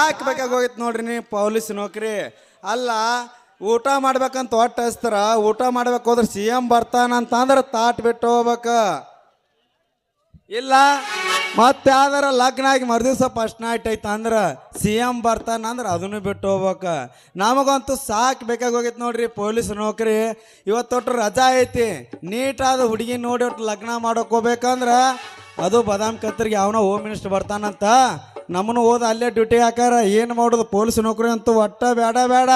ಸಾಕ್ ಬೇಕಾಗೋಗಿತ್ತು ನೋಡ್ರಿ ನೀ ಪೊಲೀಸ್ ನೌಕರಿ? ಅಲ್ಲ, ಊಟ ಮಾಡ್ಬೇಕಂತ ಒಟ್ಟು ಹಚ್ತಾರ ಊಟ ಮಾಡ್ಬೇಕು ಹೋದ್ರೆ ಸಿ ಎಂ ಬರ್ತಾನಂತಂದ್ರೆ ತಾಟ್ ಬಿಟ್ಟು ಹೋಗ್ಬೇಕು. ಇಲ್ಲ, ಮತ್ತೆ ಯಾವ್ದಾರ ಲಗ್ನ ಆಗಿ ಮರುದಿವ್ಸ ಫಸ್ಟ್ ನೈಟ್ ಐತ ಅಂದ್ರೆ ಸಿ ಎಂ ಬರ್ತಾನ ಅಂದ್ರೆ ಅದನ್ನು ಬಿಟ್ಟು ಹೋಗ್ಬೇಕು. ನಮಗಂತೂ ಸಾಕ್ ಬೇಕಾಗೋಗಿತ್ತು ನೋಡ್ರಿ ಪೊಲೀಸ್ ನೌಕರಿ. ಇವತ್ತೊಟ್ಟು ರಜಾ ಐತಿ. ನೀಟಾದ ಹುಡುಗಿ ನೋಡಿ ಒಟ್ಟು ಲಗ್ನ ಮಾಡೋಕೆ ಅದು ಬದಾಮ್ ಕತ್ತರಿಗೆ ಅವನ ಹೋಮ್ ಮಿನಿಸ್ಟರ್ ಬರ್ತಾನಂತ ನಮ್ಮನ್ನು ಹೋದ ಅಲ್ಲೇ ಡ್ಯೂಟಿ ಹಾಕಾರ ಏನು ಮಾಡೋದು? ಪೊಲೀಸ್ ನೌಕರಿ ಅಂತೂ ಒಟ್ಟ ಬೇಡ ಬೇಡ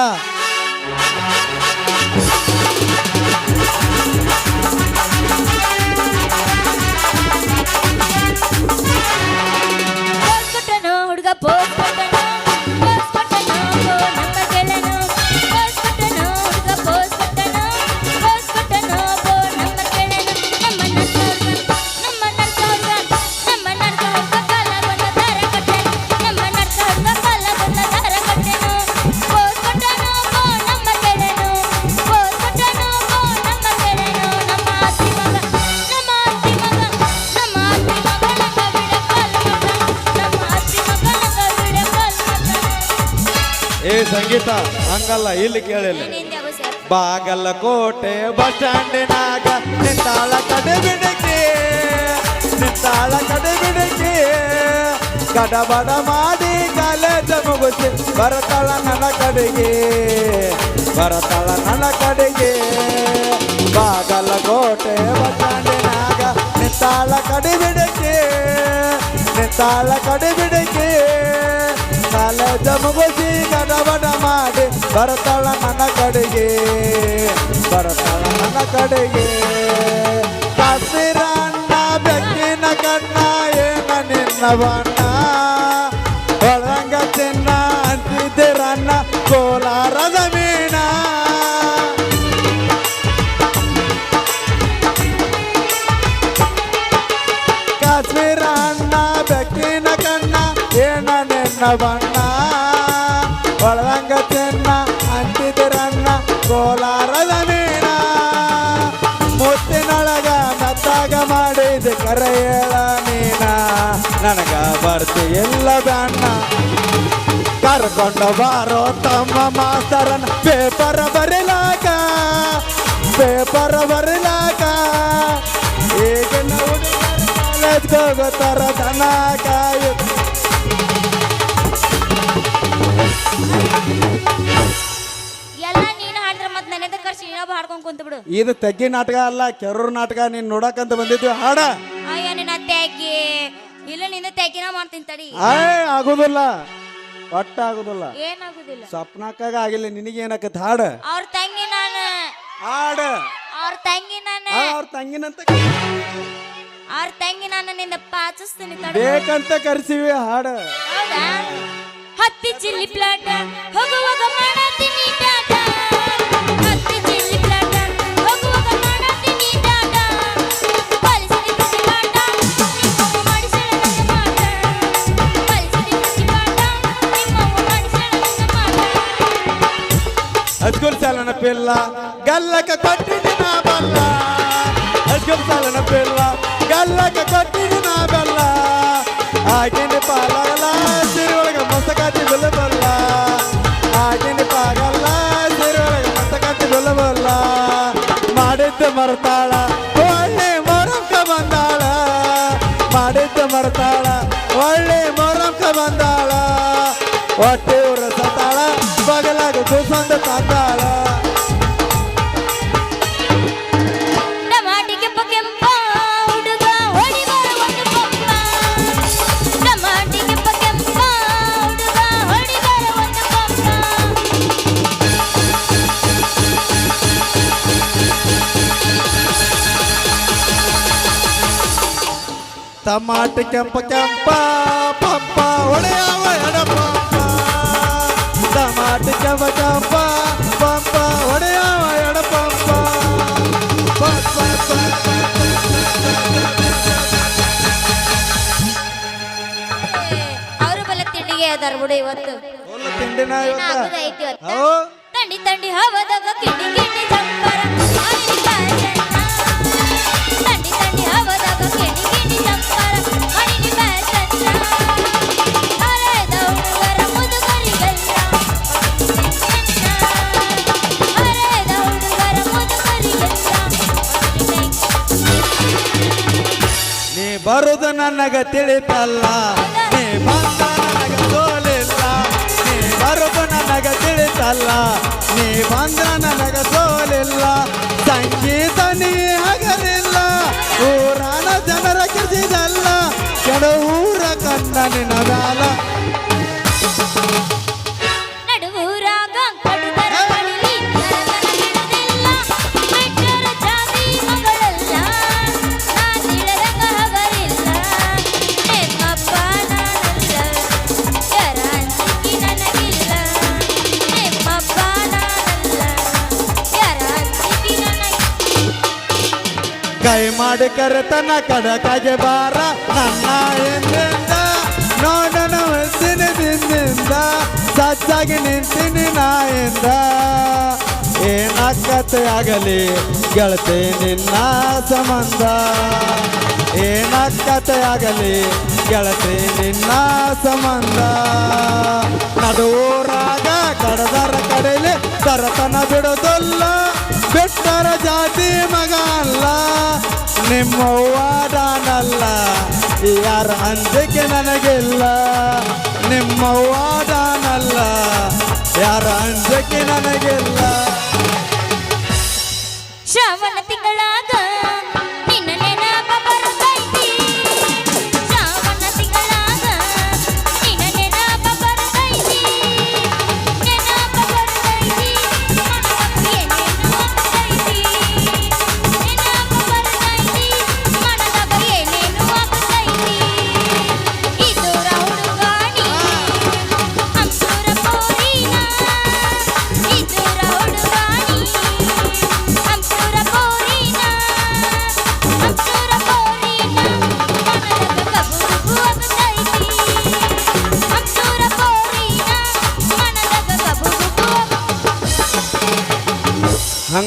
ಹಂಗಲ್ಲ ಇಲ್ಲಿ ಕೇಳಿಲ್ಲ. ಬಾಗಲಕೋಟೆ ಬಸ್ ಸ್ಟ್ಯಾಂಡಿನಾಗ ನಿಂತಾಳ ಕಡೆ ಬಿಡಕ್ಕೆ ನಿಂತಾಳ ಕಡೆ ಬಿಡಕ್ಕೆ ಗಡಬಡ ಮಾಡಿ ಕಾಲೇಜ ಮುಗಿಸಿ ಬರತಾಳ ನನ್ನ ಕಡೆಗೆ ಬರತಾಳ ನನ್ನ ಕಡೆಗೆ. ಬಾಗಲಕೋಟೆ ಬಸ್ ಸ್ಟ್ಯಾಂಡಿನಾಗ ನಿಂತಾಳ ಕಡೆ ಬಿಡಕ್ಕೆ ನಿಂತಾಳ ಕಡೆ ಬಿಡಕ್ಕೆ ಕಾಲೇಜ ಮುಗಿಸಿ ಗಡಬಡ ಮಾಡಿ ಬರ್ತಾಳ ನನ್ನ ಕಡೆಗೆ, ಬರ್ತಾಳ ನನ್ನ ಕಡೆಗೆ. ಕಾಶ್ಮೀರ ಅಣ್ಣ ಬೆಕ್ಕಿನ ಕಣ್ಣ ಏನ ನಿನ್ನ ಬಣ್ಣ ಒಳಂಗ ಚಿನ್ನ ಅಂತಿದ್ದೀರಣ್ಣ ಕೋಲಾರದ ಮೀನ ಕಾಶ್ಮೀರ ಅಣ್ಣ ಬೆಕ್ಕಿನ ಕಣ್ಣ ಏನ ನಿನ್ನ ಕೋಲಾರದ ಮೀನ ಮುತ್ತಿನೊಳಗ ನತ್ತಾಗ ಮಾಡಿದ ಕರೆಯಳ ನೀನ ನನಗ ಬರ್ತಿ ಎಲ್ಲ ಬಣ್ಣ ಕರ್ಕೊಂಡು ಬಾರೋ ತಮ್ಮ ಮಾಸ್ತರನ ಪೇಪರ್ ಬರಿಲಾಕ. ಪೇಪರ್ ಬರಿಲಾಕ. ಈಗಿನ ಹೋಗುತ್ತಾರ ದನ ಕಾಯು. ಕರ್ಸಿ ಹಾಡ್ಕೊಂಡ್ ಕುಂತ ಬಿಡು. ಇದು ತಗ್ಗಿ ನಾಟಕ ಅಲ್ಲ ಕೆರೂರ್ ನಾಟಕ ನೀನ್ ನೋಡಕಂತ ಬಂದಿದ್ವಿ. ಹಾಡ. ಅಯ್ಯ ನಿನ್ನ ತೆಗಿ ಇಲ್ಲ ನಿನ್ನ ತೆಗಿನ ಮಾಡ್ತೀನಿ ತಡಿ. ಆಯ್ ಆಗುದಿಲ್ಲ. ಒಟ್ಟ ಆಗುದಿಲ್ಲ. ಏನಾಗುದಿಲ್ಲ ಸ್ವಪ್ನಕ್ಕಾಗ ಆಗಿಲ್ಲ ನಿನಗೆ ನಿನಗೇನಕತ್ ಹಾಡ. ಅವ್ರ ತಂಗಿ ನಾನು. ಹಾಡ. ಅವ್ರ ತಂಗಿ ನಾನು. ಅವ್ರ ತಂಗಿನಂತ ಅವ್ರ ತಂಗಿ ನಾನು ನಿನ್ನ ಪಾಚಿಸ್ತೀನಿ ತಡಿ. ಬೇಕಂತ ಕರ್ಸಿವಿ ಹಾಡ. ಹೌದಾ? ಹತ್ತಿ ಚಿಲ್ಲಿ ಪ್ಲಾಟ ಹೋಗುವಾಗ ಮಾಡತೀನಿ ಅಜ್ಗುಲ್ ಸಾಲನ ಪಿಲ್ಲ ಗಲ್ಲಕ ಕೊಟ್ಟಿನಿ ನಾ ಬಲ್ಲ ಅಜ್ಗುಲ್ ಸಾಲನ ಪಿಲ್ಲ ಗಲ್ಲಕ ಕೊಟ್ಟಿನಿ ನಾ ಬಲ್ಲ ಆಗಿನ ಪಾಲಲ್ಲ ಸಿರಿಯೊಳಗ ಮಸಕಾತಿ ಬಲ್ಲ ಆಗಿನ ಪಾಗಲ್ಲ ಸಿರಿಯೊಳಗ ಮಸಕಾತಿ ಬಲ್ಲ ಮಾಡಿದ್ದು ಮರ್ತಾಳ ಒಳ್ಳೆ ಮೊರಮ್ಕ ಬಂದಾಳ ಮಾಡಿದ್ದು ಮರ್ತಾಳ ಒಳ್ಳೆ ಮೊರಮ್ಕ ಬಂದಾಳ ಹೊಟ್ಟೆ ಊರ ಸತ್ತಾಳ ಬಗಲಾಗ ಕೂಸೊಂದ ತಂದಾಳ ಟಮಾಟಿಗೆ ಕೆಂಪ ಹುಡುಗ ಹೊಡಿಬಾರ ಒಂದು ಪಂಪ ಟಮಾಟಿಗೆ ಕೆಂಪ ಹುಡುಗ ಹೊಡಿಬಾರ ಒಂದು ಪಂಪ ಟಮಾಟ ಕೆಂಪ ಕೆಂಪ ಪಂಪ ಹೊಳೆಯವ ಬಂದಾರ ಬಿಡು ಇವತ್ತು ಐತಿ ತಂಡಿ ತಂಡಿ ಹವದಾಗ ಕಿಂಡಿ ಕಿಂಡಿ ಚಂಪರ ತಂಡಿ ತಂಡಿ ಹವದಾಗ ಕಿಂಡಿ ಕಿಂಡಿ ಚಂಪರ ಹಣಿ ಬ್ಯಾಸ ಬರುದು ನನಗ ತಿಳಿತಲ್ಲ ಕೈ ಮಾಡಿ ಕರೆತನ ಕಡಕಾಗೆ ಬಾರ. ನನ್ನ ನೋಡನ ಹೊತ್ತಿನ ದಿನದಿಂದ ನಿಂತೀನಿ ನಾಯಿಂದ ಏನಾಕತೆ ಆಗಲಿ, ಗೆಳತಿ ನಿನ್ನ ಸಂಬಂಧ. ಏನಾಕತೆ ಆಗಲಿ, ಗೆಳತಿ ನಿನ್ನ ಸಂಬಂಧ. ನಡುವೂರಾಗ ಕಡದರ ಕಡೆಯಲ್ಲಿ ತರತನ ಬಿಡೋದಲ್ಲ ಬಿಟ್ಟರ ಜಾತಿ ಮಗ ಅಲ್ಲ ನಿಮ್ಮವ್ವಾದಾನಲ್ಲ ಯಾರ ಅಂಜಿಕೆ ನನಗಿಲ್ಲ. ನಿಮ್ಮವ್ವಾದಾನಲ್ಲ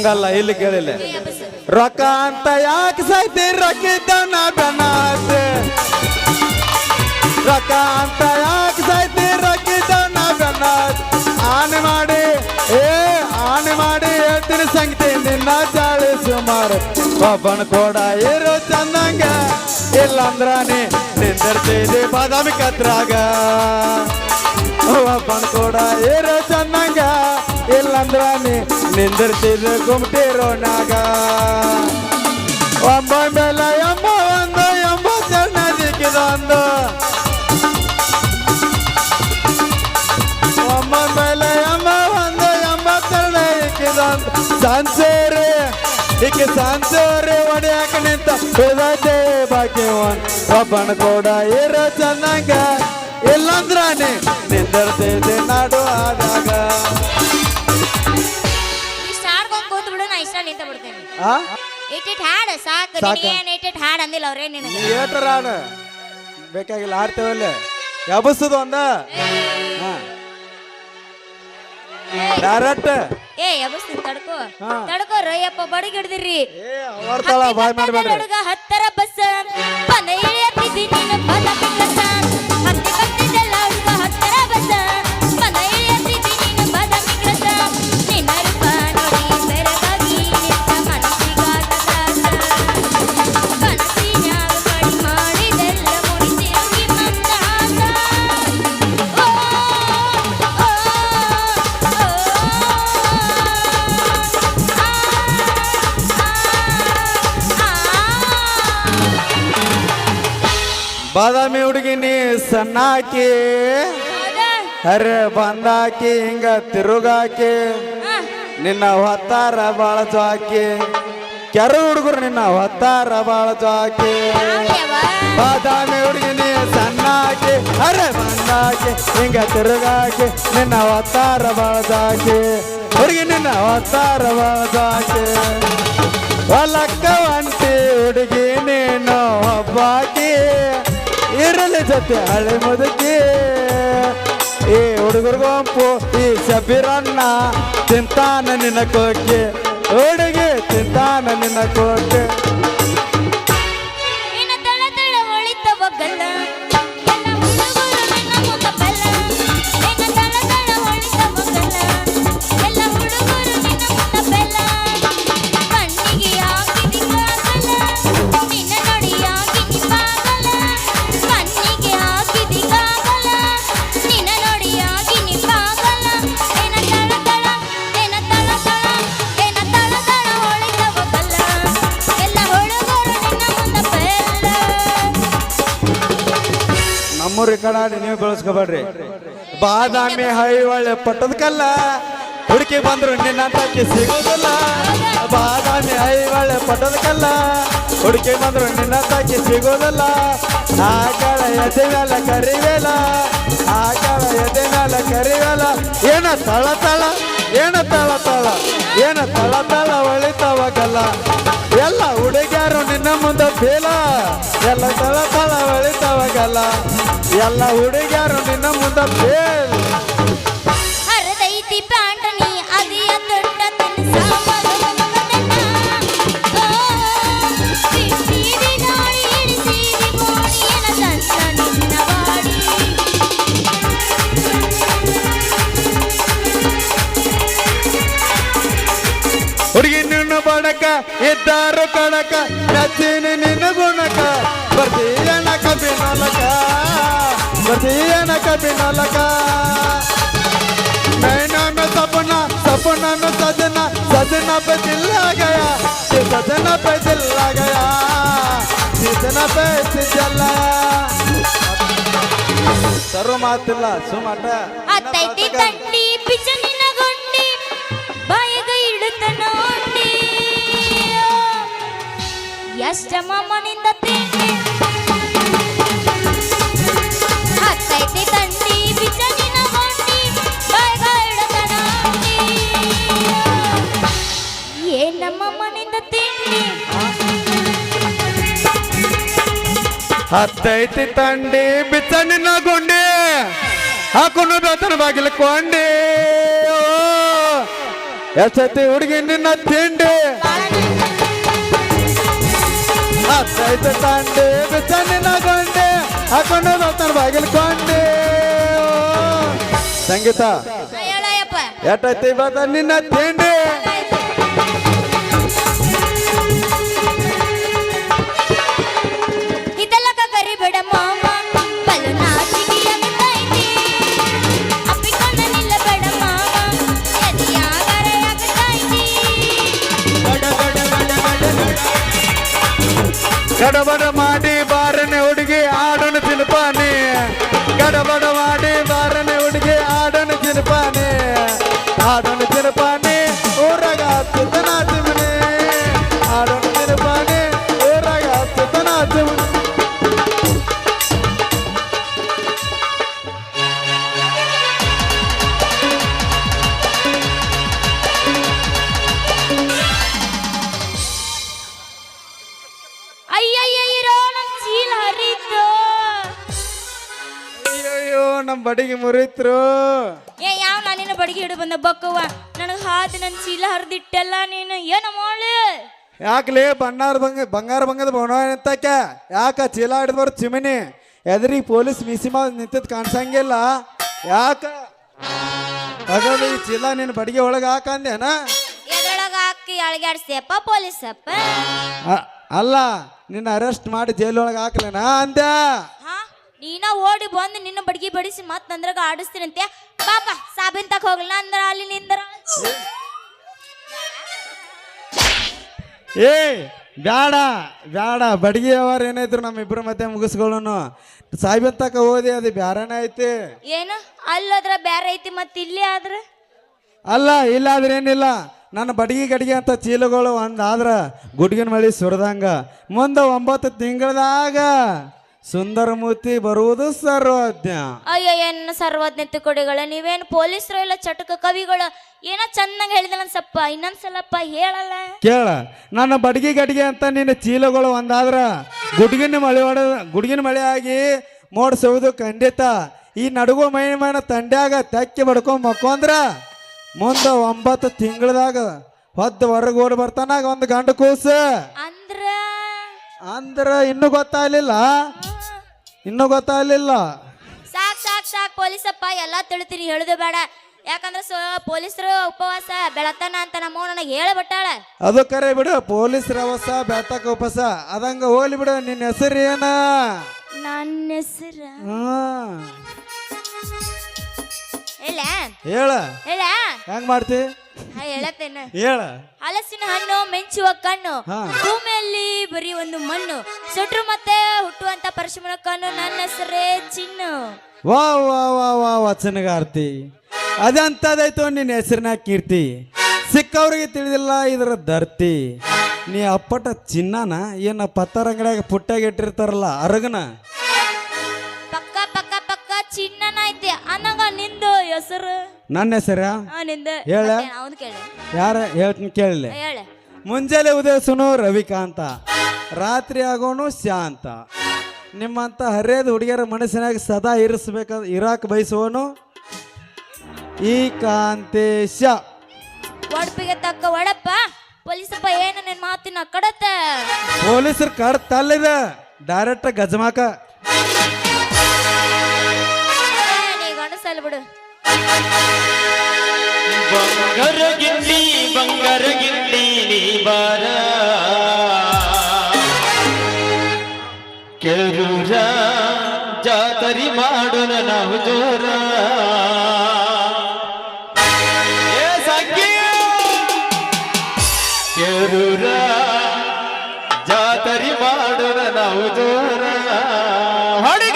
ಹಂಗಲ್ಲ ಇಲ್ಲಿ ಕೇಳಿಲ್ಲ. ರೊಕ್ಕ ಅಂತ ಯಾಕೆ ಸೈತಿ ರೊಕ್ಕಿದ್ದವನ ಬೆನಾತೆ ರೊಕ್ಕ ಅಂತ ಯಾಕೆ ಸೈತಿ ರೊಕ್ಕಿದ್ದವನ ಬೆನಾತ್ ಆನೆ ಮಾಡಿ, ಏ, ಆನೆ ಮಾಡಿ ಹೇಳ್ತೀನಿ ಸಂಗತಿ, ನಿನ್ನ ಚಾಳಿ ಸುಮಾರು. ಒಬ್ಬನ ಕೂಡ ಇರು ಚಂದಂಗ. ಇಲ್ಲಂದ್ರ ನೀ ನಿಂದಿರ್ತಿದ್ದಿ ಬಾದಾಮಿ ಕತ್ರಾಗ. ಒಬ್ಬನ ಕೂಡ ಇರು ಚಂದಂಗ. ಇಲ್ಲಂದ್ರ ನೀ ನಿಂದಿರ್ತಿದ್ದು ನಾಗ ರೋಣಾಗ ಒಂಬ ಮೇಲೆ ಎಂಬ ಒಂದು ಎಂಬತ್ತೆರಡನೇ ದಿಕ್ಕಿದೊಂದು ಒಂಬ ಮೇಲೆ ಎಂಬ ಒಂದು ಎಂಬತ್ತೆರಡನೇ ದಿಕ್ಕಿದೊಂದು ಸಂಸೇರಿ ಈಕೆ ಸಂಸೇರಿ ಹೊಡಿಯಾಕ ನಿಂತ ಉಳಿದೈತೆ ಬಾಕಿ ಒಬ್ಬನ ಕೂಡ ಇರೋ ಚೆನ್ನಾಗ ಇಲ್ಲಂದ್ರ ನೀ ನಿಂದಿರ್ತಿದ್ದೆ ನಾಡು ಆದಾಗ ಆ? ಇಟ್ಟಿಟ್ ಹಾಡ ಸಾಕು ಸಾಕ? ಏನ್ ಇಟ್ಟಿಟ್ ಹಾಡ್ ಅಂದಿಲ್ಲ ಅವ್ರೇ ನಿನಗೆ. ನೀ ಬೇಕಾಗಿಲ್ಲ ಆಡ್ತೇವಲ್ಲ ಒಂದ. ಡೈರೆಕ್ಟ್. ಏ ಎಬಸ್ತೀನಿ ತಡ್ಕೋ. ಹಾ. ತಡ್ಕೋ ರಯ್ಯಪ್ಪ ಬಡಗ್ ಹಿಡ್ದಿರಿ ಏ ಅವರ್ತಳ ಬಾಯ್ ಮಾಡ್ಬೇಡ್ರಿ. ಹುಡುಗ ಹತ್ತರ ಬಸ್ ಬಂದ ಬಾದಾಮಿ ಹುಡುಗಿ ನೀ ಸಣ್ಣಾಕಿ. ಅರೆ ಬಂದಾಕಿ, ಹಿಂಗ ತಿರುಗಾಕಿ. ನಿನ್ನ ಹೊತ್ತಾರ ಬಾಳ ಜಾಕಿ ಕೆರೆ ಹುಡುಗರು ನಿನ್ನ ಹೊತ್ತಾರ ಬಾಳ ಜಾಕಿ ಬಾದಾಮಿ ಹುಡುಗಿ ನೀ ಸಣ್ಣಾಕಿ. ಅರೆ ಬಂದಾಕಿ ಹಿಂಗ ತಿರುಗಾಕಿ. ನಿನ್ನ ಹೊತ್ತಾರ ಬಾಳ ಜಾಕಿ ಹುಡುಗಿ ನಿನ್ನ ಹೊತ್ತಾರ ಬಾಳ ಜಾಕಿ ಹೊಲಕ್ಕ ಒಂಟಿ ಹುಡುಗಿ ನೀನು ಒಬ್ಬಾಕಿ. ಇರಲಿ ಜೊತೆ. ಹಳೆ ಮುದುಕಿ. ಏ ಹುಡುಗರ ಗುಂಪು ಈ ಶಬೀರನ್ನ ತಿಂತಾನ ನಿನ್ನ ಕೋಕೆ ಹುಡುಗಿ ತಿಂತಾನ ನಿನ್ನ ಕೋಕೆ ಕಡಾಡಿ ನೀವು ಬೆಳೆಸ್ಕೊಬೇಡ್ರಿ. ಬಾದಾಮಿ ಹೈವಳ್ಳಿ ಪಟ್ಟದ ಕಲ್ಲ ಹುಡುಕಿ ಬಂದ್ರು ನಿನ್ನ ತಕ್ಕಿ ಸಿಗೋದಿಲ್ಲ ಬಾದಾಮಿ ಹೈವಳೆ ಪಟ್ಟದ ಕಲ್ಲ ಹುಡುಕಿ ಬಂದ್ರು ನಿನ್ನ ತಕ್ಕಿ ಸಿಗೋದಿಲ್ಲ ಆಕಳ ಎದೆ ಮೇಲೆ ಕರಿವೇಲ ಆಕಳ ಎದೆ ಮೇಲೆ ಕರಿವೇಲ ಏನ ತಳ ತಳ, ಏನ ತಳ ತಳ, ಏನ ತಳ ತಳ ಒಳಿತಾವಾಗಲ್ಲ. ಎಲ್ಲ ಹುಡುಗ್ಯಾರು ನಿನ್ನ ಮುಂದೆ ಫೇಲ ಎಲ್ಲ ತಳ ತಳ ಒಳಿತಾವಾಗಲ್ಲ. ಎಲ್ಲ ಹುಡುಗ್ಯಾರು ನಿನ್ನ ಮುಂದೆ ಫೇಲ್ ಹರದೈತಿ ಪ್ಯಾಂಟನಿ ಅದಿಯ ದೊಡ್ಡ ತನ್ನ ಸಾಮಾನು ಮಗದನ್ನ. ಓ, ಬಿಟ್ಟಿದಿ ಗಾಳಿ ಇಳಿಸಿದಿ ಗೋಣಿ ಎನ ಚಂದ ನಿನ್ನ ಬಾಡಿ. ಹುಡುಗಿ ನಿನ್ನ ಬಡಕ ಇದ್ದಾರು ಕಡಕ ಬರ್ತೀಯನ ಕಬಿನಲಕ नैना में सपना सपना में सजना सजना पे दिल आ गया ये सजना पे दिल आ गया सजना पे दिल ಸರು ಮಾತಿಲ್ಲ ಸುಮಟ ಅತ್ತೈತಿ ತಂಡಿ ಪಿಚನಿನ ಗೊಂಡಿ ಬಾಯಗ ಇಡುತ್ತ ನೋಡಿ ಎಷ್ಟ ಮಮ್ಮನಿಂದ ತಿಂಡಿ ಹತ್ತೈತಿ ತಂಡಿ ಬಿತ್ತನಿನ ಗುಂಡಿ. ಹಾಕೊಂಡು ಬೇತನ ಬಾಗಿಲು ಕೊಂಡಿ. ಎಷ್ಟೈತಿ ಹುಡುಗಿ ನಿನ್ನ ತಿಂಡಿ? ಹತ್ತೈತಿ ತಂಡಿ ಬಿತ್ತನಿನ ಗುಂಡಿ. ಹಾಕೊಂಡು ಬೇತನ ಬಾಗಿಲು ಕೊಂಡಿ. ಸಂಗೀತ. ಎಟ್ಟೈತಿ ಬೇತ ನಿನ್ನ ತಿಂಡಿ? ಬಡ ಕರಿಬೇಡ ನಮ್ಮ ಬಡಿಗೆ ಮುರಿತ್ರು. ಏ ಯಾವ ನಾನಿನ ಬಡಿಗೆ ಹಿಡಿದು ಬಂದ ಬಕ್ಕವ್ವ? ನನಗೆ ಹಾದಿ ನನ್ನ ಚೀಲ ಹರಿದಿಟ್ಟೆಲ್ಲ ನೀನು. ಏನು ಮಾಡು ಯಾಕಲೇ ಬಣ್ಣಾರ ಬಂಗ ಬಂಗಾರ ಬಂಗದ ಬಣ್ಣ ಅಂತಾಕ ಯಾಕ ಚೀಲ ಹಿಡಿದು ಬರ್ ಚಿಮಿನಿ? ಎದ್ರಿಗೆ ಪೊಲೀಸ್ ಮೀಸಿ ಮಾ ನಿಂತದ್ ಕಾಣ್ಸಂಗಿಲ್ಲ. ಯಾಕ? ಹಾಗಾದ್ರೆ ಈ ಚೀಲ ನಿನ್ನ ಬಡಿಗೆ ಒಳಗೆ ಹಾಕಂದೇನ? ಎದ್ರೊಳಗ ಹಾಕಿ ಅಳಗ್ಯಾಡ್ಸ್ಯಪ್ಪ ಪೊಲೀಸಪ್ಪ. ಅ- ಅಲ್ಲ ನಿನ್ನ ಅರೆಸ್ಟ್ ಮಾಡಿ ಜೈಲೊಳಗೆ ಹಾಕ್ಲೇನಾ ಹಾಕಲೇನಾ ಹಾ? ನೀನ ಓಡಿ ಬಂದು ನಿನ್ನ ಬಡ್ಗಿ ಬಡಿಸಿ ಮತ್ ನಂದ್ರಾಗ ಆಡಿಸ್ತೀನಂತೆ? ಪಾಪ ಸಾಬಿನ್ ತಕ ಹೋಗ್ಲ ಅಂದ್ರ ಅಲ್ಲಿ ನಿಂದ್ರ. ಏ ಬ್ಯಾಡ ಬ್ಯಾಡ. ಬಡ್ಗಿ ಅವ್ರ ಏನಾಯ್ತು ನಮ್ಮ ಇಬ್ರು ಮತ್ತೆ ಮುಗಿಸ್ಕೊಳ್ಳೋನು. ಸಾಯ್ಬನ್ ತಕ ಓದಿ ಅದು ಬ್ಯಾರನೇ ಐತಿ? ಏನು? ಅಲ್ಲದ್ರ ಬ್ಯಾರೆ ಐತಿ ಮತ್ ಇಲ್ಲಿ ಆದ್ರ? ಅಲ್ಲ ಇಲ್ಲ ಆದ್ರೆ ಏನಿಲ್ಲ. ನನ್ನ ಬಡ್ಗಿ ಗಡಿಗೆ ಅಂತ ಚೀಲಗಳು ಒಂದಾದ್ರ ಆದ್ರ ಗುಡ್ಗಿನ ಮಳಿ ಸುರದಂಗ. ಮುಂದೆ ಒಂಬತ್ತು ತಿಂಗಳದಾಗ ಸುಂದರ ಮೂರ್ತಿ ಬರುವುದು ಸರ್ವಜ್ಞ. ಅಯ್ಯೋ ಏನು ಸರ್ವಜ್ಞತೆ ಕೊಡಿಗಳ ನೀವೇನು ಪೊಲೀಸರು ಇಲ್ಲ ಚಟಕ ಕವಿಗಳು ಏನೋ ಚೆನ್ನಾಗಿ ಹೇಳಿದಲ್ಲ ಸಪ್ಪ ಇನ್ನೊಂದ್ಸಲಪ್ಪ ಹೇಳಲ್ಲ. ಕೇಳ ನನ್ನ ಬಡಗಿ ಗಡಿಗೆ ಅಂತ ನಿನ್ನ ಚೀಲಗಳು ಒಂದಾದ್ರ ಗುಡ್ಗಿನ ಮಳೆ ಹೊಡ ಗುಡ್ಗಿನ ಮಳೆ ಆಗಿ ಮೋಡ್ ಸೌದು ಖಂಡಿತ. ಈ ನಡುಗು ಮೈ ಮೈನ ತಂಡ್ಯಾಗ ತಕ್ಕಿ ಬಡ್ಕೊಂಡ್ ಮಕ್ಕೊಂದ್ರ ಮುಂದೆ ಒಂಬತ್ತು ತಿಂಗಳದಾಗ ಹೊದ್ದು ಹೊರಗೆ ಓಡಿ ಬರ್ತಾನಾಗ ಒಂದು ಗಂಡು ಕೂಸ. ಅಂದ್ರ? ಅಂದ್ರ ಇನ್ನೂ ಗೊತ್ತಾಗ್ಲಿಲ್ಲ. ಇನ್ನೂ ಗೊತ್ತಾಗ್ಲಿಲ್ಲ. ಸಾಕ್ ಸಾಕ್ ಸಾಕ್ ಪೊಲೀಸಪ್ಪ ಎಲ್ಲ ತಿಳಿತೀನಿ ಹೇಳುದು ಬೇಡ. ಯಾಕಂದ್ರೆ ಸೊ ಪೊಲೀಸರು ಉಪವಾಸ ಬೆಳತನ ಅಂತ ನಮ್ಮ ನನಗೆ ಹೇಳಬಿಟ್ಟಾಳೆ. ಅದು ಕರೆ ಬಿಡು ಪೊಲೀಸ್ ರವಸ ಬೆಳತಕ ಉಪವಾಸ. ಅದಂಗ ಹೋಗ್ಲಿ ಬಿಡು ನಿನ್ನ ಹೆಸರು ಏನ? ನನ್ನ ಹೆಸರು? ಹ್ಮ್ ಹೇಳ. ಹೇಳ. ಹೇಳ. ಹೆಂಗ್ ಮಾಡ್ತಿ? ಹೇಳತ್ತೇನೆ. ಹೇಳ. ಹಲಸಿನ ಹಣ್ಣು ಮೆಂಚುವ ಕಣ್ಣು. ಭೂಮಿಯಲ್ಲಿ ಬರೀ ಒಂದು ಮಣ್ಣು. ಸುಟ್ರು ಮತ್ತೆ ಹುಟ್ಟುವಂತ ಪರಶುಮನ ಕಣ್ಣು ನನ್ನ ಹೆಸರೇ ಚಿನ್ನು. ವಾ ವಾ ವಾ ವಾ ವಚನಗಾರ್ತಿ ಅದಂತದೈತು ನಿನ್ನ ಹೆಸರಿನ ಕೀರ್ತಿ? ಸಿಕ್ಕವ್ರಿಗೆ ತಿಳಿದಿಲ್ಲ ಇದರ ಧರ್ತಿ. ನೀ ಅಪ್ಪಟ ಚಿನ್ನನ ಏನ ಪತ್ತರಂಗಡಿಯಾಗ ಪುಟ್ಟಾಗಿ ಇಟ್ಟಿರ್ತಾರಲ್ಲ ಅರಗನ? ಹೆಸರು? ನನ್ನ ಹೆಸರ? ನಿಂದ ಹೇಳ. ಅವನು ಕೇಳು. ಯಾರ? ಹೇಳ್ತೀನಿ ಕೇಳಲಿ. ಹೇಳ. ಮುಂಜಾನೆ ಉದಯಸುನು ರವಿಕಾಂತ ರಾತ್ರಿ ಆಗೋನು ಶಾಂತ. ನಿಮ್ಮಂತ ಹರಿಯದ ಹುಡುಗಿಯರ ಮನಸ್ಸಿನಾಗ ಸದಾ ಇರಿಸ್ಬೇಕ ಇರಾಕ್ ಬಯಸುವನು ಈ ಕಾಂತೇಶ. ಒಡಪಿಗೆ ತಕ್ಕ ಒಡಪ್ಪ ಪೊಲೀಸಪ್ಪ ಏನು ನಿನ್ ಮಾತಿನ ಕಡತ? ಪೊಲೀಸರು ಕಡತಲ್ಲಿದ ಡೈರೆಕ್ಟ್ ಗಜಮಾಕ. ನೀ ಗಂಡಸಲ್ ಬಿಡು. ಬಂಗಾರ ಗಿಂಡಿ ಬಂಗಾರ ಗಿಂಡಿ ನೀ ಬಾರ. ಕೆರೂರ ಜಾತರಿ ಮಾಡೋಣ ನಾವು ಜೋರ. ಕೆರೂರ ಜಾತರಿ ಮಾಡೋಣ ನಾವು ಜೋರ. ಹೊಡಗಿಚ್ಚಿಗಿಲಿಗಿಲಿ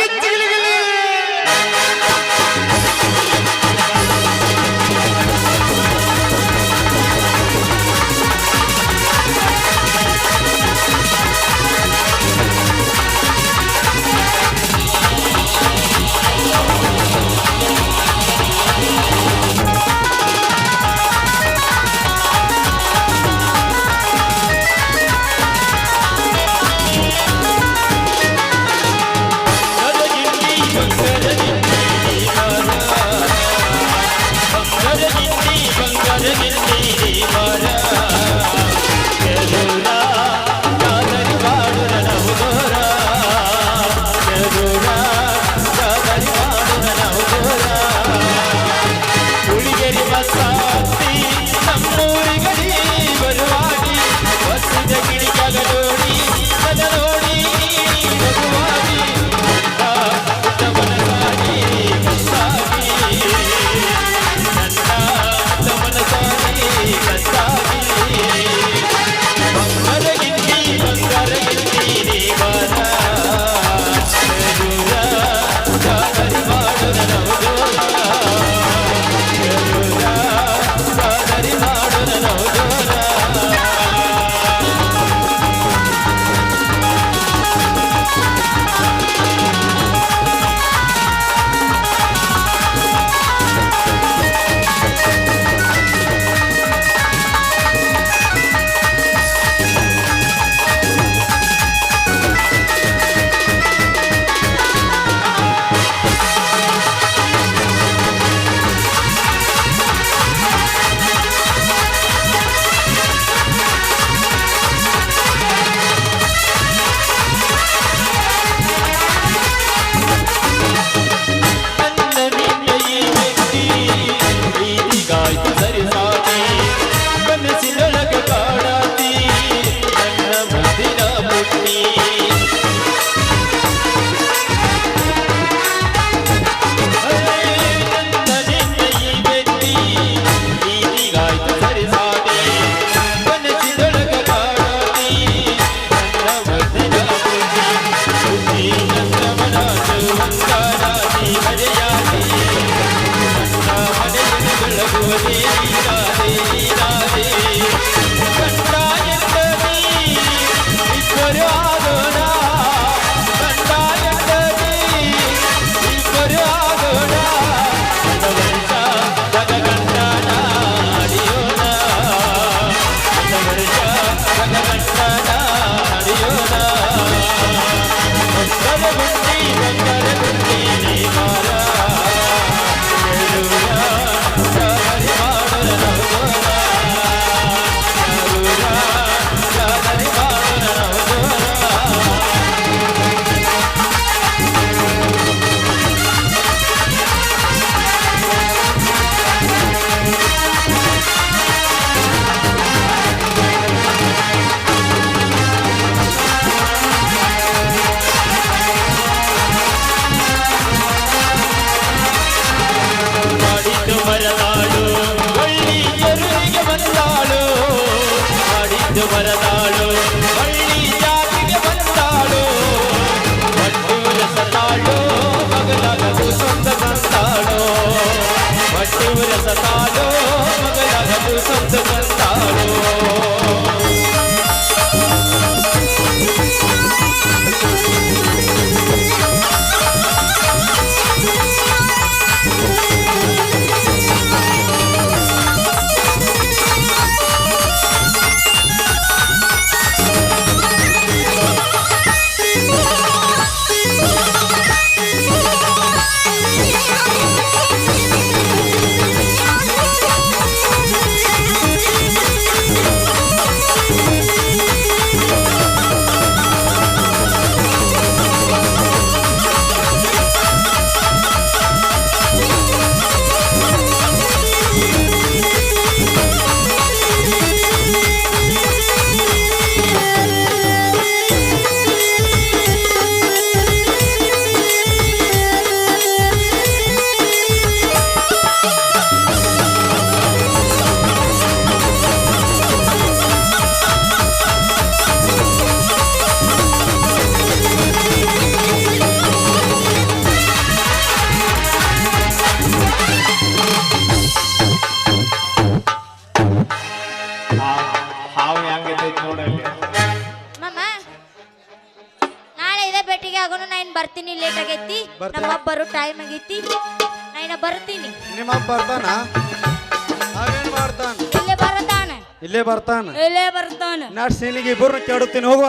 ಇಲ್ಲೇ ಬರ್ತಾನ. ಇಲ್ಲೇ ಬರ್ತಾನ. ನಾಟ್ ಸೀನಿಗೆ ಇಬ್ಬರನ್ನ ಕೆಡುತ್ತೀನಿ ಹೋಗುವ.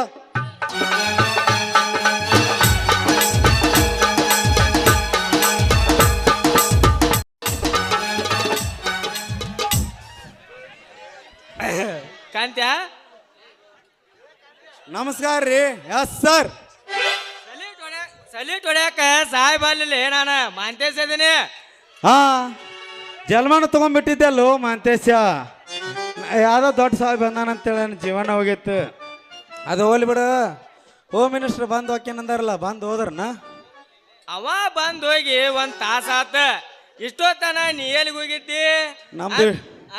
ಕಾಂತ್ಯ? ನಮಸ್ಕಾರ ರೀ. Yes sir? ಸಲೀಟ್ ಹೊಡ್ಯಾಕ ಸಾಹೇಬ್ ಅಲ್ಲಿ ನಾನು? ಮಾಂತೇಶ ಇದೀನಿ. ಹಾ. ಜಲ್ಮಾನ ತಗೊಂಡ್ಬಿಟ್ಟಿದ್ದೆಲ್ಲೋ ಮಾಂತೇಶ. ಯಾವುದೋ ದೊಡ್ಡ ಸಾಹೇಬ್ ಬಂದಾನಂತೇಳಿ ನನ್ನ ಜೀವನ ಹೋಗಿತ್ತು. ಅದು ಹೋಗ್ಲಿ ಬಿಡು. ಹೋಮ್ ಮಿನಿಸ್ಟರ್ ಬಂದು ಹೋಗ್ಯಾನಂದಾರಲ್ಲ ಬಂದು ಹೋದ್ರನ? ಅವ ಬಂದ್ ಹೋಗಿ ಒಂದ್ ತಾಸಾತ ಇಷ್ಟೊತ್ತನ ನೀ ಎಲ್ಲಿಗೆ ಹೋಗಿದ್ದಿ? ನಮ್ದು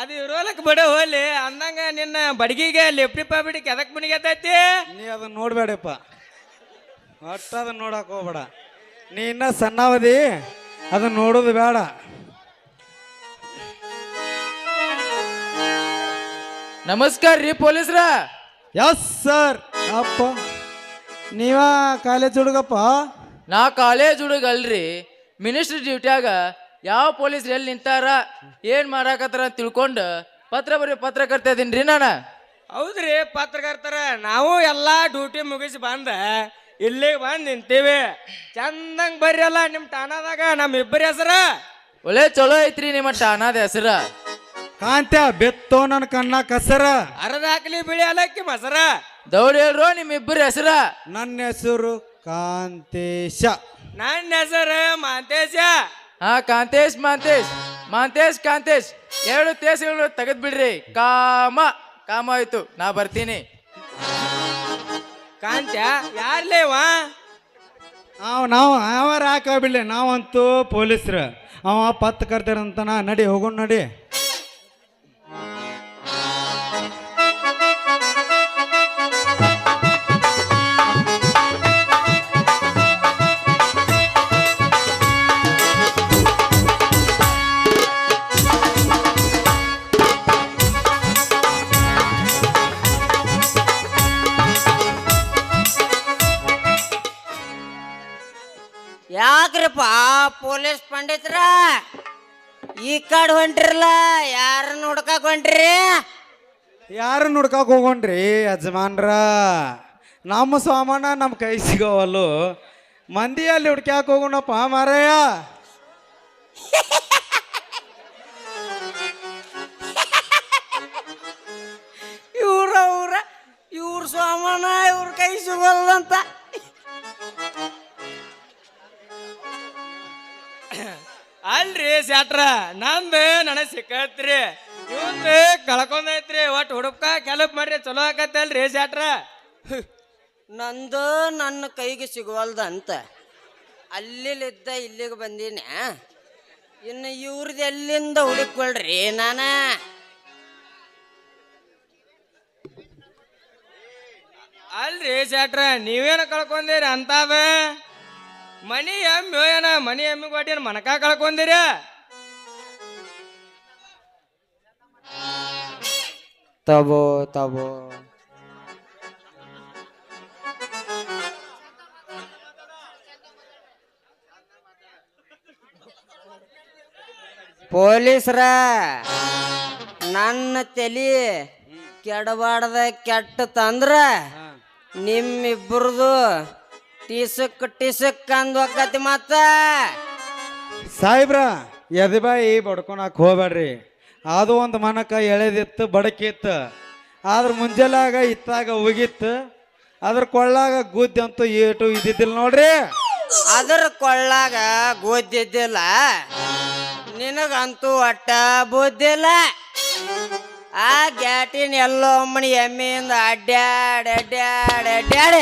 ಅದ್- ಇರೋಲಕ್ ಬಡ ಹೋಲಿ ಅಂದಂಗ ನಿನ್ನ ಬಡಗಿಗೆ ಲಿಪ್ಟಿ ಪಾಬಿಡಿ ಕೆದಕ್ ಮುನಿಗೆತೈತಿ? ನೀ ಅದನ್ನ ನೋಡ್ಬೇಡಪ್ಪ. ಒಟ್ಟು ಅದನ್ನ ನೋಡಕ್ ಹೋಗ್ಬೇಡ. ನೀ ಇನ್ನ ಸಣ್ಣವದಿ ಅದನ್ನ ನೋಡೋದು ಬೇಡ. ನಮಸ್ಕಾರ ರೀ ಪೊಲೀಸ್ರ. ಎಸ್ ಸರ್ ಅಪ್ಪ ನೀವ ಕಾಲೇಜ್ ಹುಡುಗಪ್ಪ? ನಾ ಕಾಲೇಜ್ ಹುಡುಗ ಅಲ್ರಿ. ಮಿನಿಸ್ಟರ್ ಡ್ಯೂಟ್ಯಾಗ ಯಾವ ಪೊಲೀಸ್ರು ಎಲ್ಲಿ ನಿಂತಾರ ಏನ್ ಮಾಡಾಕತ್ತಾರ ಅಂತ ತಿಳ್ಕೊಂಡು ಪತ್ರ ಬರೀ ಪತ್ರಕರ್ತ ಇದೀನಿ ರೀ ನಾನು. ಹೌದ್ರಿ ಪತ್ರಕರ್ತರ ನಾವು ಎಲ್ಲಾ ಡ್ಯೂಟಿ ಮುಗಿಸಿ ಬಂದ ಇಲ್ಲಿಗೆ ಬಂದ್ ನಿಂತೀವಿ. ಚಂದಂಗ್ ಅಲ್ಲ ನಿಮ್ ಠಾಣಾದಾಗ ನಮ್ಮ ಇಬ್ಬರ ಹೆಸರ. ಒಳ್ಳೆ ಚಲೋ ಐತ್ರಿ ನಿಮ್ಮ ಠಾಣಾದ ಹೆಸರ. ಕಾಂತ್ಯ ಬೆತ್ತೋ ನನ್ನ ಕಣ್ಣ ಕಸರ. ಅರದಾಕ್ಲಿ ಬಿಳಿ ಅಲಕ್ಕಿ ಮಸರ. ದೌಡ್ ಹೇಳ್ರೋ ನಿಮ್ ಇಬ್ಬರ ಹೆಸರ? ನನ್ನ ಹೆಸರು ಕಾಂತೇಶ. ನನ್ನ ಹೆಸರು ಮಾಂತೇಶ. ಹಾ ಕಾಂತೇಶ್ ಮಾಂತೇಶ್ ಮಾಂತೇಶ್ ಕಾಂತೇಶ್. ಎರಡು ತೇಸಗಳು ತೆಗೆದ್ ಬಿಡ್ರಿ ಕಾಮ ಕಾಮ ಆಯ್ತು ನಾ ಬರ್ತೀನಿ. ಕಾಂತ್ಯ ಯಾರ್ಲೇವ ಅವ್ ನಾವು ಯಾವ ಹಾಕಬಿಡ್ಲಿ ನಾವಂತೂ ಪೊಲೀಸ್ರು. ಅವ ಪತ್ ನಾ ನಡಿ ಹೋಗೋಣ ನಡಿ. ಯಾಕ್ರಿಪ್ಪ? ಪೊಲೀಸ್ ಪಂಡಿತ್ರ ಈ ಕಡೆ ಹೊಂಟ್ರಲ್ಲ ಯಾರನ್ನ ಹುಡ್ಕಾಕ್ ಹೊಂಟ್ರಿ? ಯಾರು ನೋಡ್ಕಾಕ್ ಹೋಗೋಣ್ರಿ ಯಜಮಾನ್ರ? ನಮ್ಮ ಸಾಮಾನ ನಮ್ಮ ಕೈ ಸಿಗೋವಲ್ಲು. ಮಂದಿ ಅಲ್ಲಿ ಹುಡ್ಕ್ಯಾಕ ಹೋಗೋಣಪ್ಪ ಮಾರಾಯ ಇವ್ರ ಅವ್ರ ಇವ್ರ ಸಾಮಾನ ಇವ್ರ ಕೈ ಸಿಗೋಲ್ಲಂತ ಅಲ್ರಿ ಸ್ಯಾಟ್ರ ನಂದು ನನಗೆ ಸಿಕ್ಕತ್ರಿ. ಇವಂದ ಕಳ್ಕೊಂಡೈತ್ರಿ ಒಟ್ಟು ಹುಡುಕ ಕೆಲಪ್ ಮಾಡ್ರಿ ಚಲೋ ಆಕತ್ತಲ್ರಿ ಸ್ಯಾಟ್ರ. ನಂದು ನನ್ನ ಕೈಗೆ ಸಿಗುವಲ್ದ ಅಂತ ಅಲ್ಲಿಲ್ಲಿದ್ದ ಇಲ್ಲಿಗೆ ಬಂದೀನಿ. ಇನ್ನು ಇವ್ರದ್ದು ಎಲ್ಲಿಂದ ಹುಡುಕೊಳ್ರಿ ನಾನ? ಅಲ್ರಿ ಸ್ಯಾಟ್ರ ನೀವೇನು ಕಳ್ಕೊಂಡಿರಿ ಅಂತಾದ ಮನಿ ಎಮ್ಮಿ ಏನ ಮನಿ ಎಮ್ಮಿ ಕೊಟ್ಟಿನ ಮನಕ ಕಳ್ಕೊಂದಿರಿ ತಬೋ ತಬೋ. ಪೊಲೀಸ್ರ ನನ್ನ ತಲಿ ಕೆಡಬಾಡದ ಕೆಟ್ಟ ತಂದ್ರ ನಿಮ್ಮಿಬ್ಬರದು ಟಿಸಕ್ ಟಿಸಕ್ ಅಂದ್ ಹೋಗತಿ ಮತ್ತ. ಸಾಹೇಬ್ರ ಎದೆಬಾಯಿ ಬಡ್ಕೊಳಕ್ ಹೋಗ್ಬೇಡ್ರಿ. ಅದು ಒಂದು ಮನಕ ಎಳೆದಿತ್ತು ಬಡಕಿತ್ತು. ಆದ್ರ ಮುಂಜಾಲಾಗ ಇತ್ತಾಗ ಉಗಿತ್ತು. ಅದ್ರ ಕೊಳ್ಳಾಗ ಗುದ್ದಿ ಅಂತೂ ಏಟು ಇದ್ದಿದ್ದಿಲ್ಲ ನೋಡ್ರಿ. ಅದರ ಕೊಳ್ಳಾಗ ಗೊದ್ದಿದ್ದಿಲ್ಲ. ನಿನಗಂತೂ ಒಟ್ಟ ಬುದ್ದಿಲ್ಲ ಆ ಗ್ಯಾಟಿನ ಎಲ್ಲೋ ಒಮ್ಮನಿ ಎಮ್ಮೆಯಿಂದ ಅಡ್ಡಾಡ್ ಅಡ್ಡಾಡ್ ಅಡ್ಡಾಡ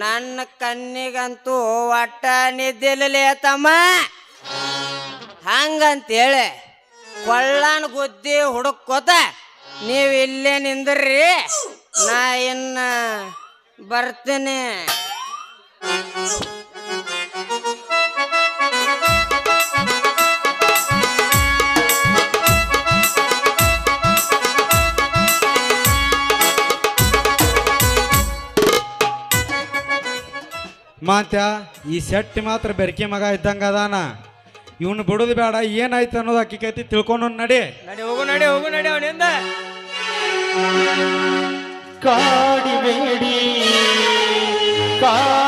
ನನ್ನ ಕಣ್ಣಿಗಂತೂ ಒಟ್ಟ ನಿದ್ದಿಲ್ಲ ತಮ್ಮ. ಹಂಗಂತೇಳಿ ಕೊಳ್ಳನ್ ಗುದ್ದಿ ಹುಡುಕೋತ ನೀವು ಇಲ್ಲೇ ನಿಂದ್ರಿ, ನಾ ಇನ್ನ ಬರ್ತೀನಿ. ಮಾತ್ಯ ಈ ಸೆಟ್ ಮಾತ್ರ ಬೆರಕೆ ಮಗ ಇದ್ದಂಗ ಅದಾನ. ಇವನು ಬಿಡೋದು ಬೇಡ ಏನಾಯ್ತು ಅನ್ನೋದು ಅಕ್ಕಿ ಕೈತಿ ತಿಳ್ಕೊಂಡು ನಡಿ. ನಡಿ ಹೋಗು ನಡಿ ಹೋಗು ನಡಿ ಅವನಿಂದ ಕಾಡಿ ಕಾಡಿಬೇಡಿ ಕಾಡಿಬೇಡಿ